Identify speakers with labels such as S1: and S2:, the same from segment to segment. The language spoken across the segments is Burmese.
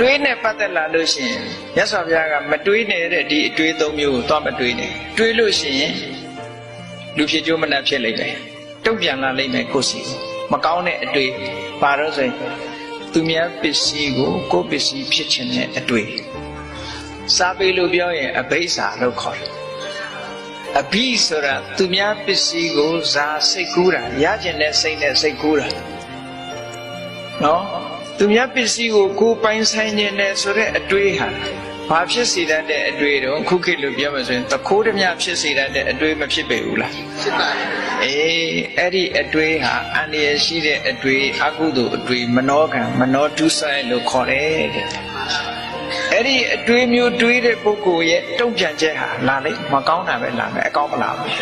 S1: တွေးနဲ့ပတ်သက်လာလို့ရှိရင်မြတ်စွာဘုရားကမတွေးနဲ့တဲ့ဒီအတွေးသုံးမျိုးကိုသွားမတွေးနဲ့တွေးလို့ရှိရင်လူဖြစ်ကြိုးမနှက်ဖြစ်လိမ့်မယ်တုံ့ပြန်လာလိမ့်မယ်ကိုယ်စီမကောင်းတဲ့အတွေးပါတော့ဆိုရင်သူများပစ္စည်းကိုကိုယ်ပစ္စည်းဖြစ်ခြင်းနဲ့အတွေ့စားပေလို့ပြောရင်အဘိဓါလို့ခေါ်တယ်အဘိဆိုတာသူများပစ္စည်းကိုဇာစိတ်ကူးတာရကျင်တဲ့စိတ်နဲ့စိတ်ကူးတာနော် သူများပစ္စည်းကိုကိုယ်ပိုင်ဆိုင်ခြင်းနဲ့ဆိုတဲ့အတွေ့ဟာဘာဖြစ်စေတတ်တဲ့အတွေ့တော့ခုခေတ်လို့ပြောမှဆိုရင်တခိုးဓမြဖြစ်စေတတ်တဲ့အတွေ့မဖြစ်ပေဘူးလား
S2: ဖြစ်ပါတယ်
S1: အေးအဲ့ဒီအတွေးဟာအန္တရာယ်ရှိတဲ့အတွေးအကုသိုလ်အတွေးမနောကံမနောတုဆိုင်လို့ခေါ်တယ်တဲ့အဲ့ဒီအတွေးမျိုးတွေးတဲ့ပုဂ္ဂိုလ်ရဲ့တုံ့ပြန်ချက်ဟာလာလိမ့်မကောင်းတာပဲလာမယ်အကောင်းမလာဘူး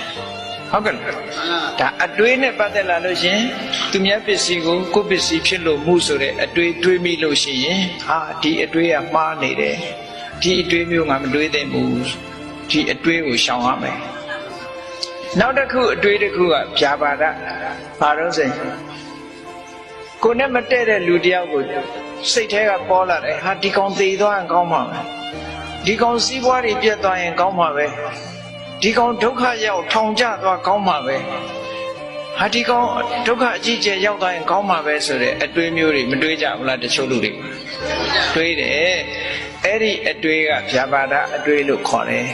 S1: ဟုတ်ကဲ့လားဒါအတွေးနဲ့ပတ်သက်လာလို့ရှရင်သူများပစ္စည်းကိုကိုယ့်ပစ္စည်းဖြစ်လို့မှုဆိုတဲ့အတွေးတွေးမိလို့ရှိရင်ဟာဒီအတွေးကမှားနေတယ်ဒီအတွေးမျိုးငါမတွေးသင့်ဘူးဒီအတွေးကိုရှောင်ရမယ်နောက်တစ်ခုအတွေ့တစ်ခုကဗျာပါဒဘာလို့ဆိုရင်ကိုနဲ့မတည့်တဲ့လူတယောက်ကိုစိတ်ထဲကပေါ်လာတယ်ဟာဒီကောင်သေသွားရင်ကောင်းမှာပဲဒီကောင်စီးပွားတွေပြတ်သွားရင်ကောင်းမှာပဲ ဒီကောင်ဒုက္ခရောက်ထောင်ကျသွားကောင်းမှာပဲဟာဒီကောင်ဒုက္ခအကြီးကျယ်ရောက်သွားရင်ကောင်းမှာပဲဆိုတဲ့အတွေ့မျိုးတွေမတွေးကြဘူးလားတချို့လူတွေတွေးတယ်အဲ့ဒီအတွေ့ကဗျာပါဒအတွေ့လို့ခေါ်တယ်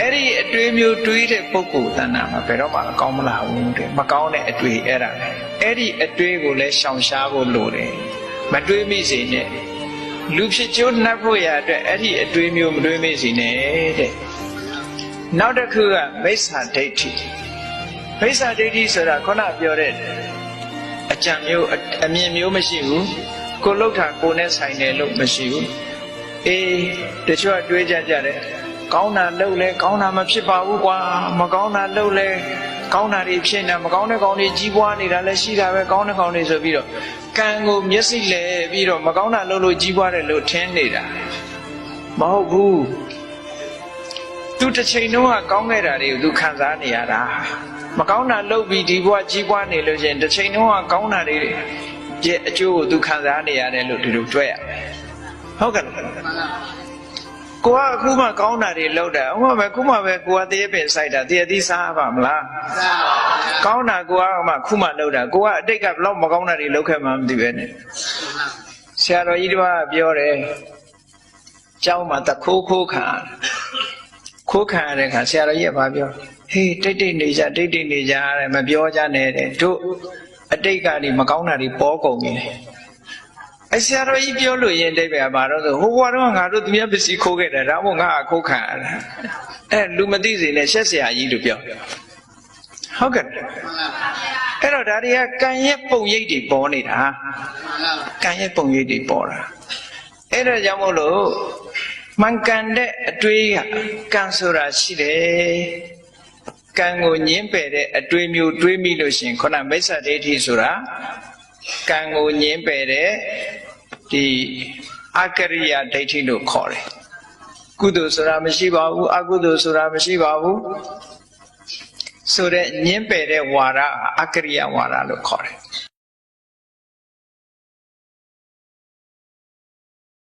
S1: အဲ့ဒီအတွေးမျိုးတွေးတဲ့ပုဂ္ဂိုလ်တဏ္ဍာမှာဘယ်တော့မှအကောင်းမလာဘူးတဲ့မကောင်းတဲ့အတွေးအဲ့ဒါပဲအဲ့ဒီအတွေးကိုလည်းရှောင်ရှားဖို့လိုတယ်မတွေးမိစေနဲ့လူဖြစ်ကျိုးနှပ်ဖို့ရအတွက်အဲ့ဒီအတွေးမျိုးမတွေးမိစေနဲ့တဲ့ နောက်တစ်ခုကမိစ္ဆာဒိဋ္ဌိမိစ္ဆာဒိဋ္ဌိဆိုတာခုနပြောတဲ့အကြံမျိုးအအမြင်မျိုးမရှိဘူးကိုလှုပ်တာကိုနဲ့ဆိုင်တယ်လို့မရှိဘူးအေးတချို့ကတွေးကြကြတယ်ကောင်းတာလုပ်လဲကောင်းတာမဖြစ်ပါဘူးကွာမကောင်းတာလုပ်လဲကောင်းတာတွေဖြစ်နေမကောင်းတဲ့ကောင်းတွေကြီးပွားနေတာလည်းရှိတာပဲကောင်းတဲ့ကောင်းတွေဆိုပြီးတော့ကံကိုမျက်စိလဲပြီးတော့မကောင်းတာလုပ်လို့ကြီးပွားတယ်လို့ထင်နေတာမဟုတ်ဘူး သူတစ်ချိန်လုံးကကောင်းခဲ့တာတွေကိုသူခံစားနေရတာမကောင်းတာလုပ်ပြီးဒီဘဝကြီးပွားနေလို့ရှိရင်တစ်ချိန်လုံးကကောင်းတာတွေရဲ့အကျိုးကိုသူခံစားနေရတယ်လို့ဒီလိုတွေ့ရမယ်ဟုတ်ကဲ့လားကိုကအခုမှကောင်းတာတွေလောက်တာဥပမာခုမှပဲကိုကတရေပင်စိုက်တာတရေသီးစားပါမလား
S2: စားပါဗျာ
S1: ကောင်းတာကိုကမှခုမှလောက်တာကိုကအတိတ်ကဘလောက်မကောင်းတာတွေလောက်ခဲ့မှမသိပဲနဲ့ဆရာတော်ကြီးတစ်ပါးကပြောတယ်ကျောင်းမှာတခိုးခိုးခံရတယ် ခိုးခံရတဲ့ခါဆရာတော်ကြီးကဘာပြောဟေးတိတ်တိတ်နေကြတိတ်တိတ်နေကြရတယ်မပြောကြနဲ့တဲ့တို့အတိတ်ကနေမကောင်းတာတွေပေါ်ကုန်ပြီလေအဆရာတော်ကြီးပြောလို့ရင်တိတ်ပဲဘာတော့ဆိုဟိုဘွားတော့ငါတို့သူများပစ္စည်းခိုးခဲ့တယ်ဒါမှမဟုတ်ငါအခိုးခံရတာအဲလူမသိစေနဲ့ရှက်ဆရာကြီးလို့ပြောဟုတ်ကဲ့အဲ့တော့ဒါတွေကကံရဲ့ပုံရိပ်တွေပေါ်နေတာကံရဲ့ပုံရိပ်တွေပေါ်တာအဲ့ဒါကြောင့်မို့လို့ မှန်ကန်တဲ့အတွေးကကံဆိုတာရှိတယ်ကံကိုညင်းပယ်တဲ့အတွေးမျိုးတွေးမိလို့ရှရင်ခုနမိစ္ဆာဒိဋ္ဌိဆိုတာကံကိုညင်းပယ်တဲ့ဒီအကရိယာဒိဋ္ဌိလို့ခေါ်တယ်ကုသိုလ်ဆိုတာမရှိပါဘူးအကုသိုလ်ဆိုတာမရှိပါဘူးဆိုတဲ့ညင်းပယ်တဲ့ဝါဒအကရိယာဝါဒလို့ခေါ်တယ်